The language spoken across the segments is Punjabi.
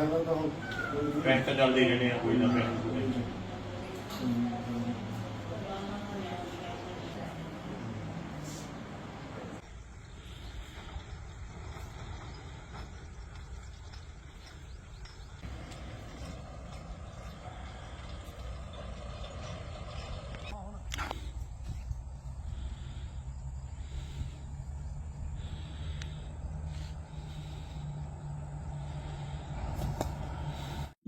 ਗਿਆ ਹੋਰ ਜੋ ਵੀ ਬੈਂਕ ਤਾਂ ਚੱਲਦੇ ਰਹਿਣੇ ਆ ਕੋਈ ਨਾ ਬੈਂਕ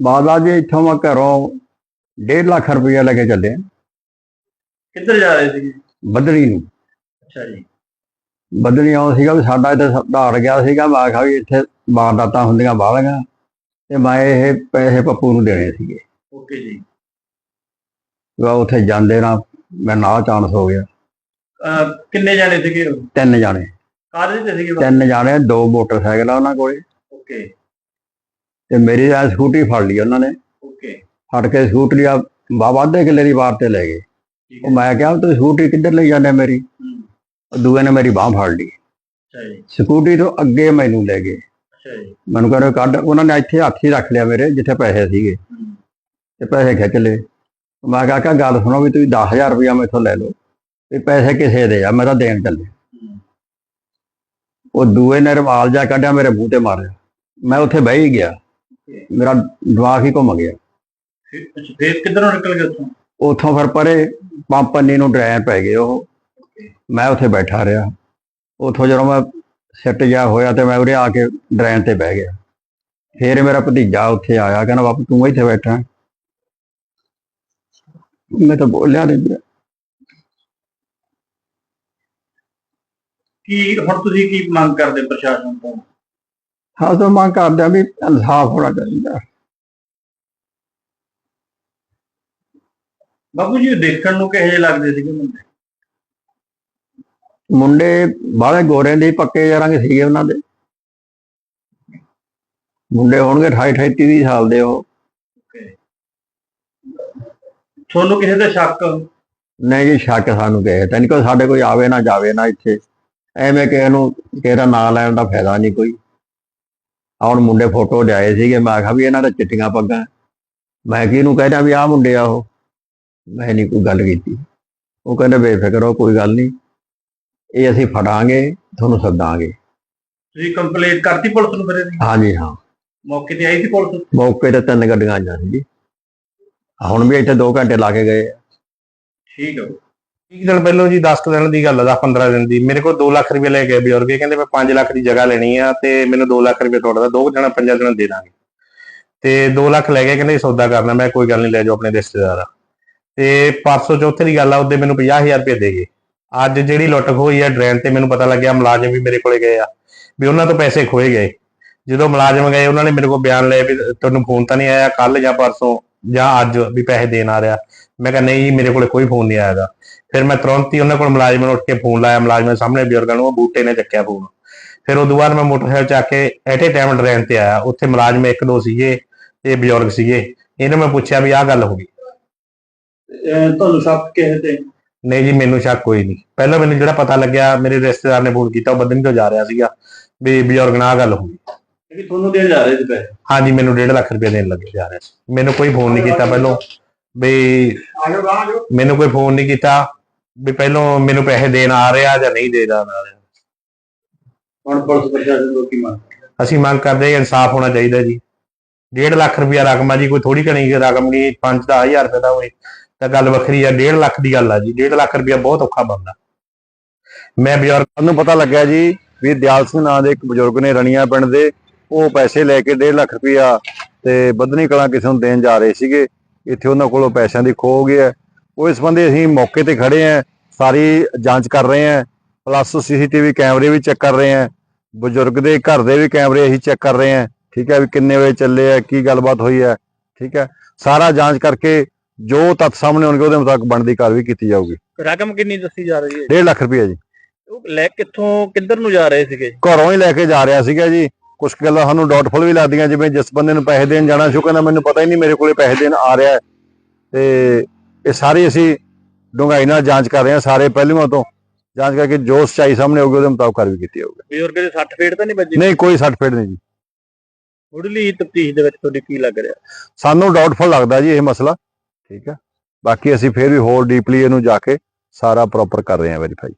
ਬਾਬਾ ਜੀ ਇੱਥੋਂ ਮੈਂ ਘਰੋਂ 1.5 ਲੱਖ ਰੁਪਇਆ ਲੈ ਕੇ ਚੱਲੇ ਕਿੱਧਰ ਜਾ ਰਹੇ ਸੀ ਬਦਲੀ ਨੂੰ। ਅੱਛਾ ਜੀ। ਬਦਲੀ ਆਉਂ ਸੀਗਾ ਵੀ ਸਾਡਾ ਇੱਥੇ ਸੁਧਾਰ ਗਿਆ ਸੀਗਾ ਮੈਂ ਆਖਿਆ ਵੀ ਇੱਥੇ ਵਾਰਦਾਤਾਂ ਹੁੰਦੀਆਂ ਬਾਹਲੀਆਂ ਤੇ ਮੈਂ ਇਹ ਪੈਸੇ ਪੱਪੂ ਨੂੰ ਦੇਣੇ ਸੀਗੇ। ਓਕੇ ਜੀ। ਵੀ ਉੱਥੇ ਜਾਂਦੇ ਨਾ ਮੈਂ ਨਾ ਚਾਂਸ ਹੋ ਗਿਆ। ਕਿੰਨੇ ਜਾਣੇ ਸੀਗੇ? ਤਿੰਨ ਜਾਣੇ। ਕਾਹਦੇ ਤੇ ਸੀਗੇ? ਤਿੰਨ ਜਾਣੇ ਦੋ ਮੋਟਰਸਾਈਕਲ ਆ ਉਹਨਾਂ ਕੋਲੇ। ਓਕੇ। ਤੇ ਮੇਰੀ ਆ ਸਕੂਟੀ ਫੜ ਲਈ ਉਹਨਾਂ ਨੇ। ਓਕੇ। ਫੜ ਕੇ ਸਕੂਟਰੀ ਆ ਬਾਬਾ ਅੱਧੇ ਕਿੱਲੇ ਦੀ ਵਾਰ ਤੇ ਲੈ ਗਏ। ਉਹ ਮੈਂ ਕਿਹਾ ਵੀ ਤੁਸੀਂ ਸਕੂਟਰੀ ਕਿੱਧਰ ਲਈ ਜਾਂਦੇ ਮੇਰੀ? ਦੂਏ ਨੇ ਮੇਰੀ ਬਾਹ ਫੜ ਲਈ। ਸਕੂਟਰੀ ਤੋਂ ਅੱਗੇ ਮੈਨੂੰ ਲੈ ਗਏ। ਅੱਛਾ ਜੀ। ਮੈਨੂੰ ਕਹਿੰਦੇ ਕੱਢ। ਉਹਨਾਂ ਨੇ ਇੱਥੇ ਹੱਥ ਹੀ ਰੱਖ ਲਿਆ ਮੇਰੇ ਜਿੱਥੇ ਪੈਸੇ ਸੀਗੇ। ਤੇ ਪੈਸੇ ਖਿੱਚ ਲਏ। ਮੈਂ ਕਿਹਾ ਕਾ ਗੱਲ ਸੁਣੋ ਵੀ ਤੁਸੀਂ 10000 ਰੁਪਇਆ ਮੈਥੋਂ ਲੈ ਲਓ। ਵੀ ਪੈਸੇ ਕਿਸੇ ਦੇ ਆ ਮੈਂ ਤਾਂ ਦੇਣ ਚੱਲੇ। ਉਹ ਦੂਏ ਨੇ ਰਵਾਲ ਜਾ ਕੱਢਿਆ ਮੇਰੇ ਮੂੰਹ ਤੇ ਮਾਰਿਆ। ਮੈਂ ਉੱਥੇ ਬਹਿ ਹੀ ਗਿਆ। ਮੇਰਾ ਦਿਮਾਗ ਹੀ ਘੁੰਮ ਗਿਆ। ਫਿਰ ਅੱਛਾ, ਫਿਰ ਕਿੱਧਰੋਂ ਨਿਕਲ ਗਏ ਉੱਥੋਂ? ਉੱਥੋਂ ਫਿਰ ਪਰੇ ਪੰਪਨੀ ਨੂੰ ਡਰਾਈਵ ਪੈ ਗਏ ਉਹ। ਮੈਂ ਉੱਥੇ ਬੈਠਾ ਰਿਹਾ। ਉੱਥੋਂ ਜਦੋਂ ਮੈਂ ਸਿੱਟ ਗਿਆ ਹੋਇਆ ਤੇ ਮੈਂ ਉਰੇ ਆ ਕੇ ਡਰਾਈਵ ਤੇ ਬਹਿ ਗਿਆ। ਫਿਰ ਮੇਰਾ ਭਤੀਜਾ ਉੱਥੇ ਆਇਆ ਕਹਿੰਦਾ ਬਾਪੂ ਤੂੰ ਇੱਥੇ ਬੈਠਾ ਹੈ?" ਮੈਂ ਤਾਂ ਬੋਲਿਆ ਨਹੀਂ। ਕੀ ਹੁਣ ਤੁਸੀਂ ਕੀ ਮੰਗ ਕਰਦੇ ਪ੍ਰਸ਼ਾਸਨ ਤੋਂ? ਹਾਂ ਤਾਂ ਮੰਗ ਕਰਦੇ ਆ ਵੀ ਇਨਸਾਫ ਹੋਣਾ ਚਾਹੀਦਾ। ਬਾਬੂ ਜੀ ਦੇਖਣ ਨੂੰ ਕਿਹੋ ਜਿਹੇ ਲੱਗਦੇ ਸੀਗੇ ਮੁੰਡੇ? ਮੁੰਡੇ ਬਾਹਲੇ ਗੋਰੇ ਦੇ ਪੱਕੇ ਰੰਗ ਸੀਗੇ ਉਹਨਾਂ ਦੇ। ਮੁੰਡੇ ਹੋਣਗੇ 28 28 30 ਸਾਲ ਦੇ ਉਹ। ਤੁਹਾਨੂੰ ਕਿਸੇ ਤੇ ਸ਼ੱਕ? ਨਹੀਂ ਜੀ ਸ਼ੱਕ ਸਾਨੂੰ ਕਹੇ ਤਾਂ ਨਹੀਂ ਕੋਈ ਸਾਡੇ ਕੋਈ ਆਵੇ ਨਾ ਜਾਵੇ ਨਾ ਇੱਥੇ। ਐਵੇਂ ਕਿਸੇ ਨੂੰ ਕਿਸੇ ਦਾ ਨਾਂ ਲੈਣ ਦਾ ਫਾਇਦਾ ਨਹੀਂ ਕੋਈ। ਹੁਣ ਮੁੰਡੇ ਫੋਟੋ ਲਿਆਏ ਸੀਗੇ ਮੈਂ ਆਖਿਆ ਵੀ ਇਹਨਾਂ ਦਾ ਚਿੱਟੀਆਂ ਪੱਗਾਂ ਮੈਂ ਕਿਹਨੂੰ ਕਹਿ ਵੀ ਆਹ ਮੁੰਡੇ ਆ ਉਹ? ਮੈਂ ਨਹੀਂ ਕੋਈ ਗੱਲ ਕੀਤੀ। ਉਹ ਕਹਿੰਦੇ ਬੇਫਿਕਰ ਹੋ ਕੋਈ ਗੱਲ ਨਹੀਂ। ਇਹ ਅਸੀਂ ਫੜਾਂਗੇ ਤੁਹਾਨੂੰ ਸੱਦਾਂਗੇ। ਤੁਸੀਂ ਕੰਪਲੇਂਟ ਕਰਤੀ ਪੁਲਿਸ ਨੂੰ ਫਿਰ ਇਹਦੀ? ਹਾਂਜੀ ਹਾਂ। ਮੌਕੇ ਤੇ ਆਈ ਸੀ ਪੁਲਿਸ? ਮੌਕੇ ਤੇ ਤਿੰਨ ਗੱਡੀਆਂ ਆਈਆਂ ਸੀ ਜੀ। ਹੁਣ ਵੀ ਇੱਥੇ 2 ਘੰਟੇ ਲਾ ਕੇ ਗਏ। ਠੀਕ ਹੈ ਇੱਕ ਦਿਨ ਪਹਿਲਾਂ ਜੀ 10 ਕੁ ਦਿਨ ਦੀ ਗੱਲ ਆ 15 ਦਿਨ ਦੀ। ਮੇਰੇ ਕੋਲ 2 ਲੱਖ ਰੁਪਏ ਲੈ ਕੇ ਬਜ਼ੁਰਗ। ਇਹ ਕਹਿੰਦੇ ਮੈਂ 5 ਲੱਖ ਦੀ ਜਗ੍ਹਾ ਲੈਣੀ ਆ ਤੇ ਮੈਨੂੰ 2 ਲੱਖ ਰੁਪਏ ਤੁਹਾਡਾ ਦੋ ਕੁ ਦਿਨਾਂ ਪੰਜਾਂ ਦਿਨਾਂ ਦੇ ਦਾਂਗੇ। ਤੇ 2 ਲੱਖ ਲੈ ਕੇ ਕਹਿੰਦੇ ਸੌਦਾ ਕਰਨਾ, ਮੈਂ ਕੋਈ ਗੱਲ ਨਹੀਂ, ਲੈ ਜਾਓ ਆਪਣੇ ਰਿਸ਼ਤੇਦਾਰ ਆ। ਤੇ ਪਰਸੋਂ ਚੌਥੇ ਦੀ ਗੱਲ ਆ, ਉਹਦੇ ਮੈਨੂੰ 50000 ਰੁਪਏ ਦੇ ਗਏ। ਅੱਜ ਜਿਹੜੀ ਲੁੱਟ ਹੋਈ ਆ ਡਰੇਨ ਤੇ ਮੈਨੂੰ ਪਤਾ ਲੱਗਿਆ ਮੁਲਾਜ਼ਮ ਵੀ ਮੇਰੇ ਕੋਲੇ ਗਏ ਆ, ਵੀ ਉਹਨਾਂ ਤੋਂ ਪੈਸੇ ਖੋਏ ਗਏ। ਜਦੋਂ ਮੁਲਾਜ਼ਮ ਗਏ, ਉਹਨਾਂ ਨੇ ਮੇਰੇ ਕੋਲ ਬਿਆਨ ਲਏ ਵੀ ਤੁਹਾਨੂੰ ਫੋਨ ਤਾਂ ਨਹੀਂ ਆਇਆ ਕੱਲ ਜਾਂ ਪਰਸੋਂ ਜਾਂ ਅੱਜ ਵੀ ਪੈਸੇ ਦੇਣ ਆ ਰਿਹਾ। ਮੈਂ ਕਿਹਾ ਨਹੀਂ ਮੇਰੇ ਕੋਲੇ ਕੋਈ ਫੋਨ ਨਹੀਂ ਆਇਆਗਾ ਫਿਰ ਮੈਂ ਤੁਰੰਤ ਹੀ ਉਹਨਾਂ ਕੋਲ ਮੁਲਾਜ਼ਮ ਨੂੰ ਉੱਠ ਕੇ ਫੋਨ ਲਾਇਆ। ਮੁਲਾਜ਼ਮ ਦੇ ਸਾਹਮਣੇ ਬਜ਼ੁਰਗਾਂ ਨੂੰ ਉਹ ਬੂਟੇ ਨੇ ਚੱਕਿਆ ਫੋਨ ਫਿਰ ਉਦੋਂ ਬਾਅਦ ਮੈਂ ਮੋਟਰਸਾਈਕਲ ਚੱਕ ਕੇ ਐਟੇ ਟਾਈਮ ਟ੍ਰੇਨ ਤੇ ਆਇਆ। ਉੱਥੇ ਮੁਲਾਜ਼ਮ ਇੱਕ ਦੋ ਸੀਗੇ ਤੇ ਬਜ਼ੁਰਗ ਸੀਗੇ। ਇਹਨਾਂ ਮੈਂ ਪੁੱਛਿਆ ਵੀ ਆਹ ਗੱਲ ਹੋ ਗਈ। ਤੁਹਾਨੂੰ ਸ਼ੱਕ ਕਿਸੇ ਤੇ? ਨਹੀਂ ਜੀ ਮੈਨੂੰ ਸ਼ੱਕ ਕੋਈ ਨਹੀਂ। ਪਹਿਲਾਂ ਮੈਨੂੰ ਜਿਹੜਾ ਪਤਾ ਲੱਗਿਆ ਮੇਰੇ ਰਿਸ਼ਤੇਦਾਰ ਨੇ ਫੋਨ ਕੀਤਾ ਉਹ ਬੱਦਨੀ ਤੋਂ ਜਾ ਰਿਹਾ ਸੀਗਾ ਵੀ ਬਜ਼ੁਰਗ ਨਾਲ ਗੱਲ ਹੋ ਗਈ। ਕਿ ਤੁਹਾਨੂੰ ਦੇਣ ਜਾ ਰਹੇ ਸੀ ਪੈਸੇ? ਹਾਂਜੀ ਮੈਨੂੰ 1.5 ਲੱਖ ਰੁਪਏ ਦੇਣ ਲੱਗੇ ਜਾ ਰਿਹਾ ਸੀ। ਮੈਨੂੰ ਕੋਈ ਫੋਨ ਨਹੀਂ ਕੀਤਾ ਪਹਿਲਾਂ ਵੀ ਮੈਨੂੰ ਕੋਈ ਫੋਨ ਨਹੀਂ ਕੀਤਾ। ਵੀ ਪਹਿਲਾਂ ਮੈਨੂੰ ਪੈਸੇ ਦੇਣ ਆ ਰਿਹਾ ਜਾਂ ਨਹੀਂ ਦੇ ਰਿਹਾ। ਹੁਣ ਪੁਲਿਸ ਪ੍ਰਸ਼ਾਸਨ ਤੋਂ ਕੀ ਮੰਗ? ਅਸੀਂ ਮੰਗ ਕਰਦੇ ਹਾਂ ਇਨਸਾਫ ਹੋਣਾ ਚਾਹੀਦਾ ਜੀ। 1.5 ਲੱਖ ਰੁਪਇਆ ਰਕਮ ਆ ਜੀ ਕੋਈ ਥੋੜੀ ਘਣੀ ਰਕਮ ਨਹੀਂ 5-10000 ਰੁਪਏ ਦਾ ਹੋਏ। ਤਾਂ ਗੱਲ ਵੱਖਰੀ ਆ 1.5 ਲੱਖ ਦੀ ਗੱਲ ਆ ਜੀ। 1.5 ਲੱਖ ਰੁਪਇਆ ਬਹੁਤ ਔਖਾ ਬਣਦਾ। ਮੈਂ ਬਜ਼ੁਰਗ ਸਾਨੂੰ ਪਤਾ ਲੱਗਿਆ ਜੀ ਵੀ ਦਿਆਲ ਸਿੰਘ ਨਾਂ ਦੇ ਇੱਕ ਬਜ਼ੁਰਗ ਨੇ ਰਣੀਆਂ ਪਿੰਡ ਦੇ ਉਹ ਪੈਸੇ ਲੈ ਕੇ 1.5 ਲੱਖ ਰੁਪਇਆ ਤੇ ਬਦਨੀ ਕਲਾਂ ਕਿਸੇ ਨੂੰ ਦੇਣ ਜਾ ਰਹੇ ਸੀਗੇ। ਇੱਥੇ ਉਹਨਾਂ ਕੋਲੋਂ ਪੈਸਿਆਂ ਦੀ ਖੋ ਹੋ ਗਈ ਹੈ। ਉਹ ਇਸ ਬੰਦੇ ਅਸੀਂ ਮੌਕੇ ਤੇ ਖੜੇ ਆਂ ਸਾਰੀ ਜਾਂਚ ਕਰ ਰਹੇ ਆਂ ਪਲੱਸ ਸੀਸੀਟੀਵੀ ਕੈਮਰੇ ਵੀ ਚੈੱਕ ਕਰ ਰਹੇ ਹਾਂ ਬਜ਼ੁਰਗ ਦੇ ਘਰ ਦੇ ਵੀ ਕੈਮਰੇ ਅਸੀਂ ਚੈੱਕ ਕਰ ਰਹੇ ਹਾਂ ਠੀਕ ਹੈ ਵੀ ਕਿੰਨੇ ਵਜੇ ਚੱਲੇ ਆ ਕੀ ਗੱਲਬਾਤ ਹੋਈ ਹੈ ਠੀਕ ਹੈ ਸਾਰਾ ਜਾਂਚ ਕਰਕੇ ਜੋ ਤੱਥ ਸਾਹਮਣੇ ਆਉਣਗੇ ਉਹਦੇ ਮੁਤਾਬਕ ਬਣਦੀ ਕਾਰਵਾਈ ਕੀਤੀ ਜਾਊਗੀ। ਰਕਮ ਕਿੰਨੀ ਦੱਸੀ ਜਾ ਰਹੀ ਹੈ? 1.5 ਲੱਖ ਰੁਪਏ ਜੀ। ਉਹ ਲੈ ਕਿੱਥੋਂ ਕਿੱਧਰ ਨੂੰ ਜਾ ਰਹੇ ਸੀਗੇ? ਘਰੋਂ ਹੀ ਲੈ ਕੇ ਜਾ ਰਿਹਾ ਸੀਗਾ ਜੀ। ਕੁਝ ਗੱਲਾਂ ਸਾਨੂੰ ਡਾਊਟਫੁਲ ਵੀ ਲੱਗਦੀਆਂ ਜਿਵੇਂ ਜਿਸ ਬੰਦੇ ਨੂੰ ਪੈਸੇ ਦੇਣ ਜਾਣਾ ਸੀ ਉਹ ਕਹਿੰਦਾ ਮੈਨੂੰ ਪਤਾ ਹੀ ਨਹੀਂ ਮੇਰੇ ਕੋਲੇ ਪੈਸੇ ਦੇਣ ਆ ਰਿਹਾ। ਤੇ ਇਹ ਸਾਰੀ ਅਸੀਂ ਡੂੰਘਾਈ ਨਾਲ ਜਾਂਚ ਕਰ ਰਹੇ ਹਾਂ ਸਾਰੇ ਪਹਿਲੂਆਂ ਤੋਂ। ਜਾਂਚ ਕਰਕੇ ਜੋ ਸਚਾਈ ਸਾਹਮਣੇ ਆਊਗੀ ਉਹਦੇ ਮੁਤਾਬਕ ਕਾਰਵਾਈ ਕੀਤੀ ਜਾਊਗੀ। ਬਜ਼ੁਰਗ ਦੇ 60 ਫੇਟ ਤਾਂ ਨਹੀਂ ਵੱਜੀ? ਨਹੀਂ ਕੋਈ ਸਰਟੀਫਿਕੇਟ ਨਹੀਂ ਜੀ। ਮੁੱਢਲੀ ਤਫਤੀਸ਼ ਦੇ ਵਿੱਚ ਤੁਹਾਡੀ ਕੀ ਲੱਗ ਰਿਹਾ? ਸਾਨੂੰ ਡਾਊਟਫੁਲ ਲੱਗਦਾ ਜੀ ਇਹ ਮਸਲਾ ਠੀਕ ਹੈ। ਬਾਕੀ ਅਸੀਂ ਫਿਰ ਵੀ ਹੋਰ ਡੀਪਲੀ ਇਹਨੂੰ ਜਾ ਕੇ ਸਾਰਾ ਪ੍ਰੋਪਰ ਕਰ ਰਹੇ ਹਾਂ ਵੈਰੀਫਾਈ